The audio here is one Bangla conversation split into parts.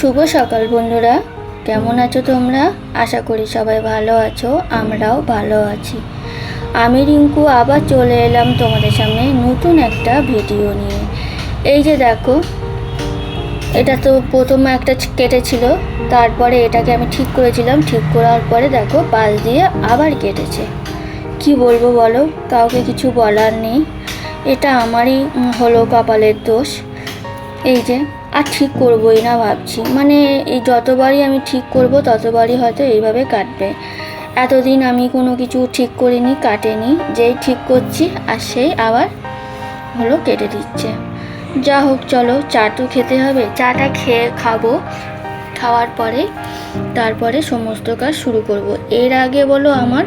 শুভ সকাল বন্ধুরা। কেমন আছো তোমরা? আশা করি সবাই ভালো আছো, আমরাও ভালো আছি। আমি রিঙ্কু, আবার চলে এলাম তোমাদের সামনে নতুন একটা ভিডিও নিয়ে। এই যে দেখো, এটা তো প্রথমে একটা কেটেছিল তারপরে এটাকে আমি ঠিক করেছিলাম, ঠিক করার পরে দেখো পাশ দিয়ে আবার কেটেছে। কি বলব বলো? কাউকে কিছু বলার নেই। এটা আমারই হলো কপালের দোষ। এই যে, আর ঠিক করবোই না ভাবছি। মানে এই যতবারই আমি ঠিক করব, ততবারই হয়তো এইভাবে কাটবে। এতদিন আমি কোনো কিছু ঠিক করিনি, কাটেনি। যেই ঠিক করছি, আর সেই আবার হলো কেটে দিচ্ছে। যা হোক, চলো, চা তো খেতে হবে। চাটা খেয়ে খাব। খাওয়ার পরে তারপরে সমস্ত কাজ শুরু করব। এর আগে বলো আমার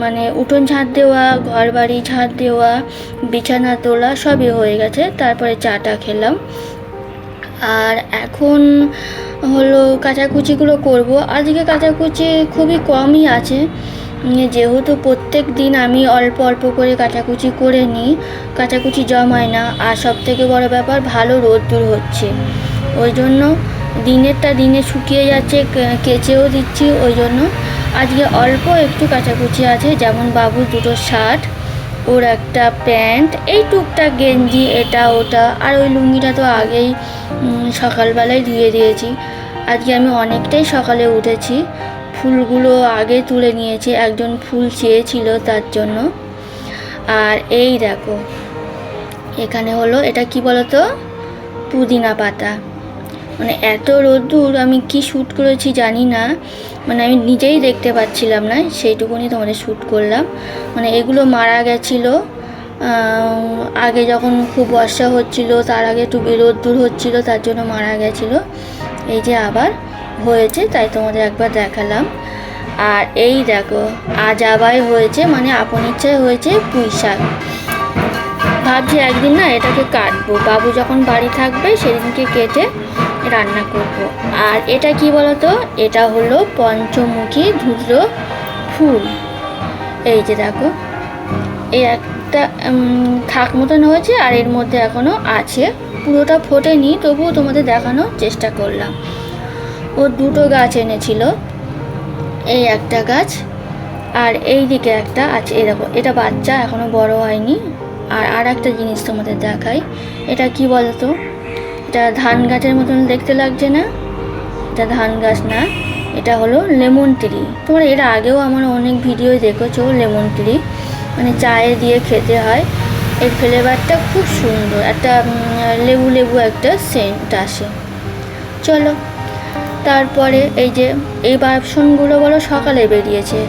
মানে উঠোন ঝাঁট দেওয়া ঘর বাড়ি ঝাঁট দেওয়া, বিছানা তোলা সবই হয়ে গেছে। তারপরে চাটা খেলাম। আর এখন হলো কাচাকুচিগুলো করব। আজকে কাচাকুচি খুবই কমই আছে। যেহেতু প্রত্যেক দিন আমি অল্প অল্প করে কাচাকুচি করে নিই। কাচাকুচি জমায় না। আর সব থেকে বড় ব্যাপার, ভালো রোদ্দুর হচ্ছে। ওই জন্য দিনেরটা দিনে শুকিয়ে যাচ্ছে কেচেও দিচ্ছি। ওই জন্য আজকে অল্প একটু কাচাকুচি আছে, যেমন বাবুর দুটো শার্ট, ওর একটা প্যান্ট, এই টুকটাক গেঞ্জি, এটা, ওটা, আর ওই লুঙ্গিটা তো আগেই সকালবেলায় ধুয়ে দিয়েছি। আজকে আমি অনেকটাই সকালে উঠেছি। ফুলগুলো আগে তুলে নিয়েছি, একজন ফুল চেয়েছিল তার জন্য। আর এই দেখো, এখানে হলো, এটা কি বলতো? পুদিনা পাতা। মানে এত রোদ্দুর, আমি কি শ্যুট করেছি জানি না। মানে আমি নিজেই দেখতে পাচ্ছিলাম না, সেইটুকুনি তোমাদের শ্যুট করলাম। মানে এগুলো মারা গেছিল। আগে যখন খুব বর্ষা হচ্ছিল, তার আগে একটু রোদ্দুর হচ্ছিল, তার জন্য মারা গেছিল। এই যে আবার হয়েছে, তাই তোমাদের একবার দেখালাম। আর এই দেখো, আজ আবার হয়েছে মানে আপন ইচ্ছায় হয়েছে পুঁই শাক। ভাবছি একদিন না এটাকে কাটবো। বাবু যখন বাড়ি থাকবে, সেদিনকে কেটে রান্না করব। আর এটা কি বলতো? এটা হলো পঞ্চমুখী ধুদ্র ফুল। এই যে দেখো, এই একটা থাক মতন হয়েছে আর এর মধ্যে এখনও আছে। পুরোটা ফোটেনি, তবুও তোমাদের দেখানোর চেষ্টা করলাম। ও দুটো গাছ এনেছিল, এই একটা গাছ আর এই দিকে একটা আছে। এই দেখো, এটা বাচ্চা, এখনও বড় হয়নি। আর আর একটা জিনিস তোমাদের দেখাই, এটা কি বলতো? এটা ধান গাছের মতন দেখতে লাগছে না? এটা ধান গাছ না, এটা হলো লেমন ট্রি। তোমরা এর আগেও আমার অনেক ভিডিও দেখেছ লেমন ট্রি। মানে চায়ে দিয়ে খেতে হয়। এর ফ্লেভারটা খুব সুন্দর, একটা লেবু লেবু একটা সেন্ট আসে। চলো, তারপরে এই যে, এই বাসনগুলো বলো সকালে বেরিয়েছে।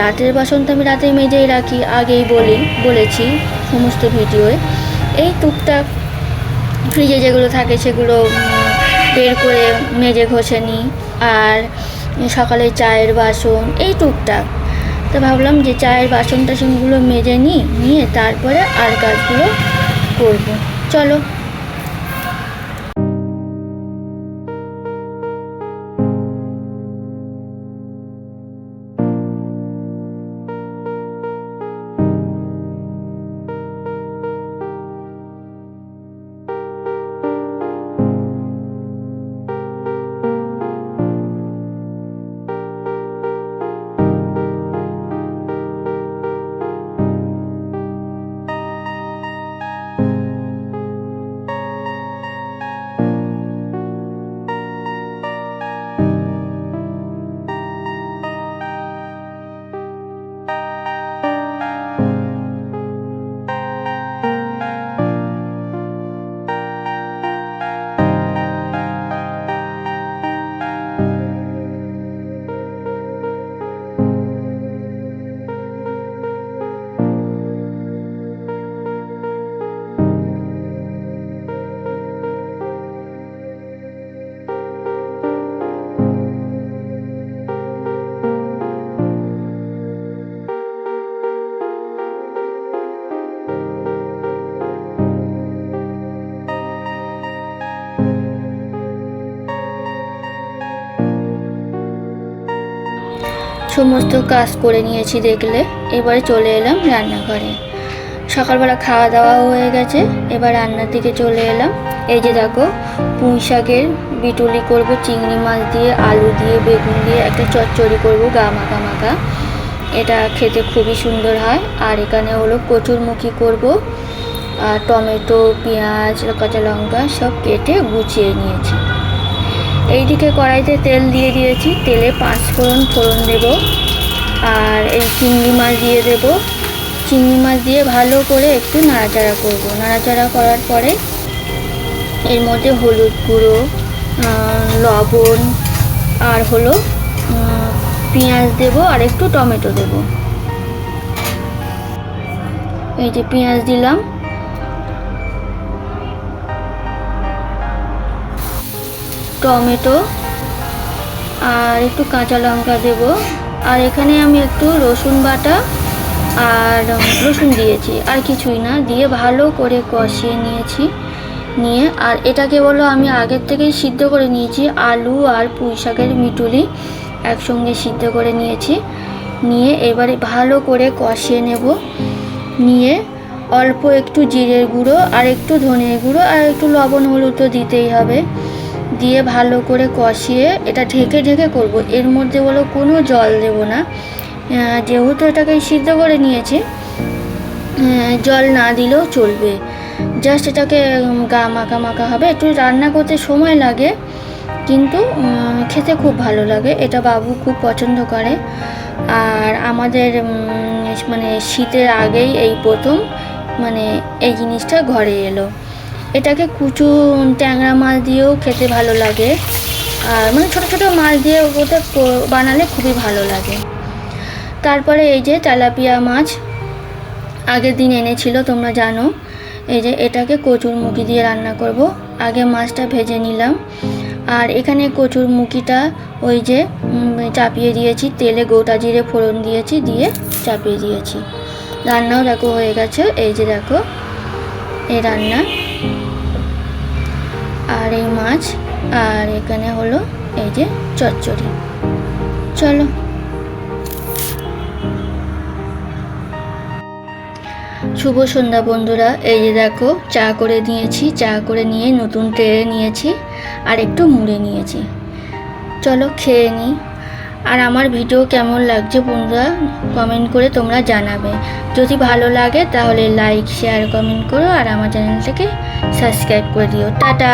রাতের বাসন তো আমি রাতে মেজেই রাখি, আগেই বলি, বলেছি সমস্ত ভিডিওয়ে। এই টুকটাক ফ্রিজে যেগুলো থাকে সেগুলো বের করে মেজে ঘষে নিই। আর সকালে চায়ের বাসন, এই টুকটাক। তো ভাবলাম যে চায়ের বাসন টাসনগুলো মেজে নিই, নিয়ে তারপরে আর কাজগুলো করব। চলো। সমস্ত কাজ করে নিয়েছি দেখলে। এবারে চলে এলাম রান্নাঘরে। সকালবেলা খাওয়া দাওয়া হয়ে গেছে, এবার রান্নার দিকে চলে এলাম। এই যে দেখো, পুঁই শাকের বিটুলি করব, চিংড়ি মাছ দিয়ে, আলু দিয়ে, বেগুন দিয়ে, একটা চচ্চড়ি করব গা মাখা মাখা। এটা খেতে খুবই সুন্দর হয়। আর এখানে হলো কচুরমুখী করব, আর টমেটো, পেঁয়াজ, কাঁচা লঙ্কা সব কেটে গুছিয়ে নিয়েছি। এইদিকে কড়াইতে তেল দিয়ে দিয়েছি। তেলে পাঁচ ফোড়ন ফোড়ন দেব। আর এই চিংড়ি মাছ দিয়ে দেব। চিংড়ি মাছ দিয়ে ভালো করে একটু নাড়াচাড়া করব। নাড়াচাড়া করার পরে এর মধ্যে হলুদ গুঁড়ো লবণ, আর হলো পেঁয়াজ দেব আর একটু টমেটো দেব। এই যে পেঁয়াজ দিলাম। টমেটো আর একটু কাঁচা লঙ্কা দেব। আর এখানে আমি একটু রসুন বাটা আর রসুন দিয়েছি। আর কিছুই না, দিয়ে ভালো করে কষিয়ে নিয়েছি। নিয়ে, আর এটাকে বলো আমি আগের থেকেই সিদ্ধ করে নিয়েছি। আলু আর পুঁই শাকের মিটুলি একসঙ্গে সিদ্ধ করে নিয়েছি। নিয়ে এবারে ভালো করে কষিয়ে নেব। নিয়ে অল্প একটু জিরের গুঁড়ো আর একটু ধনের গুঁড়ো আর একটু লবণ হলুদ তো দিতেই হবে। দিয়ে ভালো করে কষিয়ে এটা ঢেকে ঢেকে করব। এর মধ্যে বলো কোনো জল দেব না। যেহেতু এটাকে সিদ্ধ করে নিয়েছি জল না দিলেও চলবে। জাস্ট এটাকে গা মাখা মাখা হবে। একটু রান্না করতে সময় লাগে, কিন্তু খেতে খুব ভালো লাগে। এটা বাবু খুব পছন্দ করে। আর আমাদের মানে শীতের আগেই এই প্রথম মানে এই জিনিসটা ঘরে এলো। এটাকে কুচু ট্যাংরা মাছ দিয়েও খেতে ভালো লাগে। আর মানে ছোটো ছোটো মাছ দিয়ে ওটা বানালে খুবই ভালো লাগে। তারপরে এই যে তেলাপিয়া মাছ আগের দিন এনেছিল, তোমরা জানো। এই যে এটাকে কচুর মুখি দিয়ে রান্না করব। আগে মাছটা ভেজে নিলাম। আর এখানে কচুর মুখিটা ওই যে চাপিয়ে দিয়েছি। তেলে গোটা জিরে ফোড়ন দিয়েছি, দিয়ে চাপিয়ে দিয়েছি। রান্নাও দেখো হয়ে গেছে। এই যে দেখো, এই রান্না। এই মাছ আর এখানে হলো এই যে চচ্চড়ি। চলো। শুভ সন্ধ্যা বন্ধুরা, এই যে দেখো, চা করে নিয়েছি, চা করে নিয়ে নতুন ট্রে নিয়েছি আর একটু মুড়ে নিয়েছি। চলো খেয়ে নিই। আর আমার ভিডিও কেমন লাগছে বন্ধুরা কমেন্ট করে তোমরা জানাবে। যদি ভালো লাগে তাহলে লাইক শেয়ার কমেন্ট করো আর আমার চ্যানেলটাকে সাবস্ক্রাইব করে দিও। টাটা!